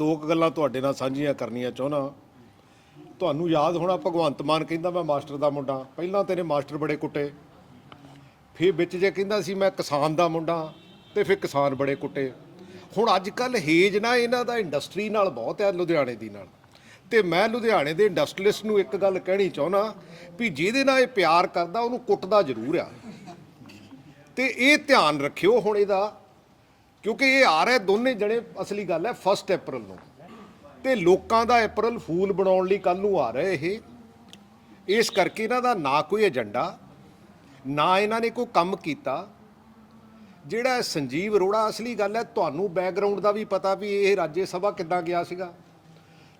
ਦੋ ਕੁ ਗੱਲਾਂ ਤੁਹਾਡੇ ਨਾਲ ਸਾਂਝੀਆਂ ਕਰਨੀਆਂ ਚਾਹੁੰਦਾ ਤੁਹਾਨੂੰ ਯਾਦ ਹੋਣਾ ਭਗਵੰਤ ਮਾਨ ਕਹਿੰਦਾ ਮੈਂ ਮਾਸਟਰ ਦਾ ਮੁੰਡਾ, ਪਹਿਲਾਂ ਤੇਰੇ ਮਾਸਟਰ ਬੜੇ ਕੁੱਟੇ, ਫਿਰ ਵਿੱਚ ਜੇ ਕਹਿੰਦਾ ਸੀ ਮੈਂ ਕਿਸਾਨ ਦਾ ਮੁੰਡਾ, ਤੇ ਫਿਰ ਕਿਸਾਨ ਬੜੇ ਕੁੱਟੇ। ਹੁਣ ਅੱਜ ਕੱਲ ਹੇਜ ਨਾ ਇਹਨਾਂ ਦਾ ਇੰਡਸਟਰੀ ਨਾਲ ਬਹੁਤ ਹੈ ਲੁਧਿਆਣੇ ਦੀ ਨਾਲ। ਤੇ ਮੈਂ ਲੁਧਿਆਣੇ ਦੇ ਇੰਡਸਟਰੀਲਿਸਟ ਨੂੰ ਇੱਕ ਗੱਲ ਕਹਿਣੀ ਚਾਹੁੰਦਾ ਵੀ ਜਿਹਦੇ ਨਾਲ ਇਹ ਪਿਆਰ ਕਰਦਾ, ਉਹਨੂੰ ਕੁੱਟਦਾ ਜ਼ਰੂਰ ਆ। ਤੇ ਇਹ ਧਿਆਨ ਰੱਖਿਓ ਹੁਣ ਇਹਦਾ ਕਿਉਂਕਿ ਇਹ ਆ ਰਿਹਾ ਦੋਨੇ ਜਣੇ ਅਸਲੀ ਗੱਲ ਹੈ 1 ਅਪ੍ਰੈਲ ਨੂੰ। ਤੇ ਲੋਕਾਂ ਦਾ ਅਪ੍ਰੈਲ ਫੂਲ ਬਣਾਉਣ ਲਈ ਕੱਲ ਨੂੰ ਆ ਰਿਹਾ ਇਹ। ਇਸ ਕਰਕੇ ਇਹਨਾਂ ਦਾ ਨਾ ਕੋਈ ਏਜੰਡਾ ਨਾ ਇਹਨਾਂ ਨੇ ਕੋਈ ਕੰਮ ਕੀਤਾ। ਜਿਹੜਾ ਸੰਜੀਵ ਅਰੋੜਾ ਅਸਲੀ ਗੱਲ ਹੈ, ਤੁਹਾਨੂੰ ਬੈਕਗ੍ਰਾਉਂਡ ਦਾ ਵੀ ਪਤਾ ਵੀ ਇਹ ਰਾਜ ਸਭਾ ਕਿੱਦਾਂ ਗਿਆ ਸੀਗਾ।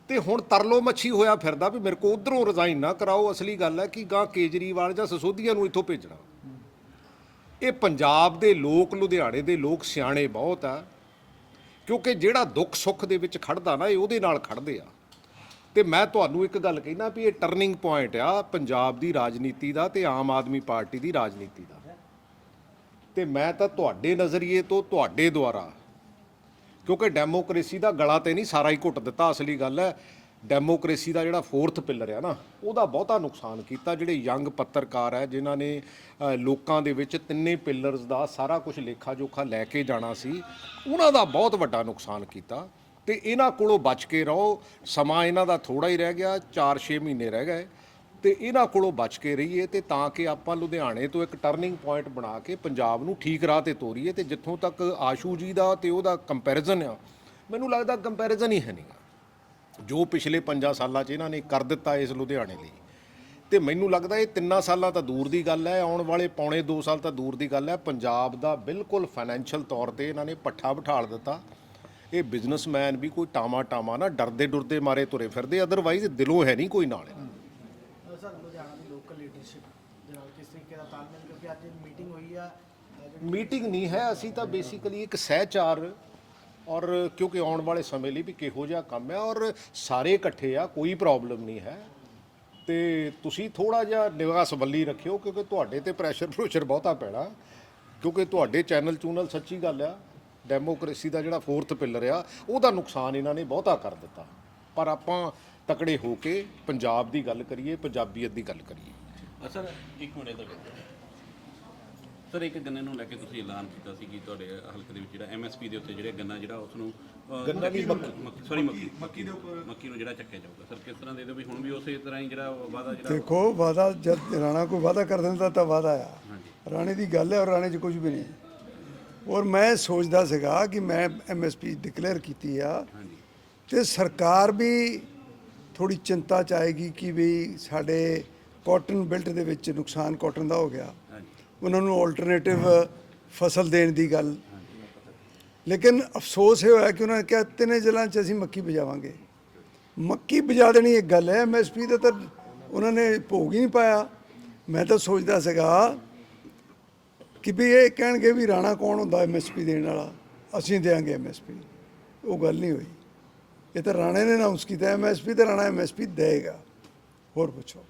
ਤੇ ਹੁਣ ਤਰਲੋ ਮੱਛੀ ਹੋਇਆ ਫਿਰਦਾ ਵੀ ਮੇਰੇ ਕੋ ਉਧਰੋਂ ਰਿਜ਼ਾਈਨ ਨਾ ਕਰਾਓ, ਅਸਲੀ ਗੱਲ ਹੈ ਕਿ ਗਾਂ ਕੇਜਰੀਵਾਲ ਜਾਂ ਸਸੋਧੀਆਂ ਨੂੰ ਇੱਥੋਂ ਭੇਜਣਾ। ਇਹ ਪੰਜਾਬ ਦੇ ਲੋਕ, ਲੁਧਿਆਣੇ ਦੇ ਲੋਕ ਸਿਆਣੇ ਬਹੁਤ ਆ। ਕਿਉਂਕਿ ਜਿਹੜਾ ਦੁੱਖ ਸੁੱਖ ਦੇ ਵਿੱਚ ਖੜਦਾ ਨਾ, ਇਹ ਉਹਦੇ ਨਾਲ ਖੜਦੇ ਆ। ਤੇ ਮੈਂ ਤੁਹਾਨੂੰ ਇੱਕ ਗੱਲ ਕਹਿਣਾ ਵੀ ਇਹ ਟਰਨਿੰਗ ਪੁਆਇੰਟ ਆ ਪੰਜਾਬ ਦੀ ਰਾਜਨੀਤੀ ਦਾ ਤੇ ਆਮ ਆਦਮੀ ਪਾਰਟੀ ਦੀ ਰਾਜਨੀਤੀ ਦਾ। ਤੇ ਮੈਂ ਤਾਂ ਤੁਹਾਡੇ ਨਜ਼ਰੀਏ ਤੋਂ ਤੁਹਾਡੇ ਦੁਆਰਾ, ਕਿਉਂਕਿ ਡੈਮੋਕ੍ਰੇਸੀ ਦਾ ਗਲਾ ਤੇ ਨਹੀਂ, ਸਾਰਾ ਹੀ ਘੁੱਟ ਦਿੱਤਾ। ਅਸਲੀ ਗੱਲ ਹੈ ਡੈਮੋਕ੍ਰੇਸੀ ਦਾ ਜਿਹੜਾ ਫੋਰਥ ਪਿਲਰ ਹੈ ਨਾ, ਉਹਦਾ ਬਹੁਤਾ ਨੁਕਸਾਨ ਕੀਤਾ। ਜਿਹੜੇ ਯੰਗ ਪੱਤਰਕਾਰ ਹੈ ਜਿਨ੍ਹਾਂ ਨੇ ਲੋਕਾਂ ਦੇ ਵਿੱਚ ਤਿੰਨੇ ਪਿਲਰਸ ਦਾ ਸਾਰਾ ਕੁਝ ਲੇਖਾ ਜੋਖਾ ਲੈ ਕੇ ਜਾਣਾ ਸੀ, ਉਹਨਾਂ ਦਾ ਬਹੁਤ ਵੱਡਾ ਨੁਕਸਾਨ ਕੀਤਾ। ਤੇ ਇਹਨਾਂ ਕੋਲੋਂ ਬਚ ਕੇ ਰਹੋ, ਸਮਾਂ ਇਹਨਾਂ ਦਾ ਥੋੜਾ ਹੀ ਰਹਿ ਗਿਆ 4-6 ਮਹੀਨੇ ਰਹਿ ਗਏ। ਤੇ ਇਹਨਾਂ ਕੋਲੋਂ ਬਚ ਕੇ ਰਹੀਏ ਤੇ ਤਾਂ ਕਿ ਆਪਾਂ ਲੁਧਿਆਣੇ ਤੋਂ ਇੱਕ ਟਰਨਿੰਗ ਪੁਆਇੰਟ ਬਣਾ ਕੇ ਪੰਜਾਬ ਨੂੰ ਠੀਕ ਰਾਹ ਤੇ ਤੋਰੀਏ ਤੇ ਜਿੱਥੋਂ ਤੱਕ ਆਸ਼ੂ ਜੀ ਦਾ ਤੇ ਉਹਦਾ ਕੰਪੈਰੀਜ਼ਨ ਆ, ਮੈਨੂੰ ਲੱਗਦਾ ਕੰਪੈਰੀਜ਼ਨ ਹੀ ਹੈ ਨਹੀਂਗਾ ਜੋ ਪਿਛਲੇ 5 ਸਾਲਾਂ 'ਚ ਇਹਨਾਂ ਨੇ ਕਰ ਦਿੱਤਾ ਇਸ ਲੁਧਿਆਣੇ ਲਈ। ਤੇ ਮੈਨੂੰ ਲੱਗਦਾ ਇਹ ਤਿੰਨਾਂ ਸਾਲਾਂ ਤਾਂ ਦੂਰ ਦੀ ਗੱਲ ਹੈ ਆਉਣ ਵਾਲੇ ਪੌਣੇ 2 ਸਾਲ ਤਾਂ ਦੂਰ ਦੀ ਗੱਲ ਹੈ। ਪੰਜਾਬ ਦਾ ਬਿਲਕੁਲ ਫਾਈਨੈਂਸ਼ੀਅਲ ਤੌਰ ਤੇ ਇਹਨਾਂ ਨੇ ਪੱਠਾ ਬਿਠਾਲ ਦਿੱਤਾ। ਇਹ ਬਿਜ਼ਨਸਮੈਨ ਵੀ ਕੋਈ ਟਾਮਾ ਟਾਮਾ ਨਾ ਡਰਦੇ ਡੁਰਦੇ ਮਾਰੇ ਤੁਰੇ ਫਿਰਦੇ ਅਦਰਵਾਈਜ਼ ਦਿਲੋਂ ਹੈ ਨਹੀਂ ਕੋਈ ਨਾਲ। ਇਹਨਾਂ ਦੇ। ਸਰ ਲੁਧਿਆਣਾ ਦੀ ਲੋਕਲ ਲੀਡਰਸ਼ਿਪ ਦੇ ਨਾਲ ਕਿਸ ਤਰੀਕੇ ਦਾ ਤਾਲਮੇਲ ਕਿਉਂਕਿ ਅੱਜ ਮੀਟਿੰਗ ਹੋਈ ਆ ਅਹ ਜਿਹੜੀ ਮੀਟਿੰਗ ਨਹੀਂ ਹੈ ਅਸੀਂ ਤਾਂ ਬੇਸਿਕਲੀ ਇੱਕ ਸਹਿਚਾਰ ਔਰ ਕਿਉਂਕਿ ਆਉਣ ਵਾਲੇ ਸਮੇਂ ਲਈ ਵੀ ਕਿਹੋ ਜਿਹਾ ਕੰਮ ਹੈ ਔਰ ਸਾਰੇ ਇਕੱਠੇ ਆ ਕੋਈ ਪ੍ਰੋਬਲਮ ਨਹੀਂ ਹੈ। ਤੇ ਤੁਸੀਂ ਥੋੜਾ ਜਿਹਾ ਨਿਗਾਹ ਸੰਭਲੀ ਰੱਖਿਓ ਕਿਉਂਕਿ ਤੁਹਾਡੇ ਤੇ ਪ੍ਰੈਸ਼ਰ ਪ੍ਰੋਸ਼ਰ ਬਹੁਤਾ ਪੈਣਾ। ਕਿਉਂਕਿ ਤੁਹਾਡੇ ਚੈਨਲ ਚੂਨਲ ਸੱਚੀ ਗੱਲ ਆ ਡੈਮੋਕ੍ਰੇਸੀ ਦਾ ਜਿਹੜਾ ਫੋਰਥ ਪਿਲਰ ਆ ਉਹਦਾ ਨੁਕਸਾਨ ਇਹਨਾਂ ਨੇ ਬਹੁਤਾ ਕਰ ਦਿੱਤਾ। ਪਰ ਆਪਾਂ ਤਕੜੇ ਹੋ ਕੇ ਪੰਜਾਬ ਦੀ ਗੱਲ ਕਰੀਏ ਪੰਜਾਬੀਅਤ ਦੀ ਗੱਲ ਕਰੀਏ। ਅ, ਸਰ ਇੱਕ ਮਿੰਟ ਇਧਰ ਸਰ ਇੱਕ ਗੰਨੇ ਨੂੰ ਲੈ ਕੇ ਤੁਸੀਂ ਐਲਾਨ ਕੀਤਾ ਸੀ ਕਿ ਤੁਹਾਡੇ ਹਲਕੇ ਦੇ ਵਿੱਚ ਜਿਹੜਾ ਐਮਐਸਪੀ ਦੇ ਉੱਤੇ ਜਿਹੜੇ ਗੰਨਾ ਜਿਹੜਾ ਉਸ ਨੂੰ ਗੰਨਾ ਨਹੀਂ, ਮੱਕੀ ਸੌਰੀ ਮੱਕੀ ਮੱਕੀ ਦੇ ਉੱਪਰ ਮੱਕੀ ਨੂੰ ਜਿਹੜਾ ਚੱਕਿਆ ਜਾਊਗਾ। ਸਰ ਕਿਸ ਤਰ੍ਹਾਂ ਦੇ ਦਿਓ ਵੀ ਹੁਣ ਵੀ ਉਸੇ ਤਰ੍ਹਾਂ ਹੀ ਜਿਹੜਾ ਵਾਦਾ ਜਿਹੜਾ ਦੇਖੋ ਵਾਦਾ ਜਦ ਰਾਣਾ ਕੋਈ ਵਾਦਾ ਕਰ ਦਿੰਦਾ ਤਾਂ ਵਾਦਾ ਆ। ਰਾਣੇ ਦੀ ਗੱਲ ਹੈ ਔਰ ਰਾਣੇ 'ਚ ਕੁਝ ਵੀ ਨਹੀਂ। ਔਰ ਮੈਂ ਸੋਚਦਾ ਸੀਗਾ ਕਿ ਮੈਂ ਐਮਐਸਪੀ ਡਿਕਲੇਅਰ ਕੀਤੀ ਆ। ਤੇ ਸਰਕਾਰ ਵੀ ਥੋੜੀ ਚਿੰਤਾ ਚ ਆਏਗੀ ਕਿ ਵੀ ਸਾਡੇ ਕਾਟਨ ਬੈਲਟ ਦੇ ਵਿੱਚ ਨੁਕਸਾਨ ਕਾਟਨ ਦਾ ਹੋ ਗਿਆ। ਉਹਨਾਂ ਨੂੰ ਆਲਟਰਨੇਟਿਵ ਫਸਲ ਦੇਣ ਦੀ ਗੱਲ। ਲੇਕਿਨ ਅਫਸੋਸ ਇਹ ਹੋਇਆ ਕਿ ਉਹਨਾਂ ਨੇ ਕਿਹਾ, ਤਿੰਨੇ ਜ਼ਿਲ੍ਹਿਆਂ 'ਚ ਅਸੀਂ ਮੱਕੀ ਬਜਾਵਾਂਗੇ। ਮੱਕੀ ਬਜਾ ਦੇਣੀ ਇੱਕ ਗੱਲ ਹੈ ਐਮਐਸਪੀ ਦਾ ਤਾਂ ਉਹਨਾਂ ਨੇ ਭੋਗ ਹੀ ਨਹੀਂ ਪਾਇਆ। ਮੈਂ ਤਾਂ ਸੋਚਦਾ ਸੀਗਾ ਕਿ ਵੀ ਇਹ ਕਹਿਣਗੇ ਵੀ ਰਾਣਾ ਕੌਣ ਹੁੰਦਾ ਐਮਐਸਪੀ ਦੇਣ ਵਾਲਾ? ਅਸੀਂ ਦੇਾਂਗੇ ਐਮਐਸਪੀ ਉਹ ਗੱਲ ਨਹੀਂ ਹੋਈ। ਇਹ ਤਾਂ ਰਾਣੇ ਨੇ ਅਨਾਉਂਸ ਕੀਤਾ ਐਮਐਸਪੀ ਤੇ ਰਾਣਾ ਐਮਐਸਪੀ ਦੇਗਾ ਹੋਰ ਪੁੱਛੋ।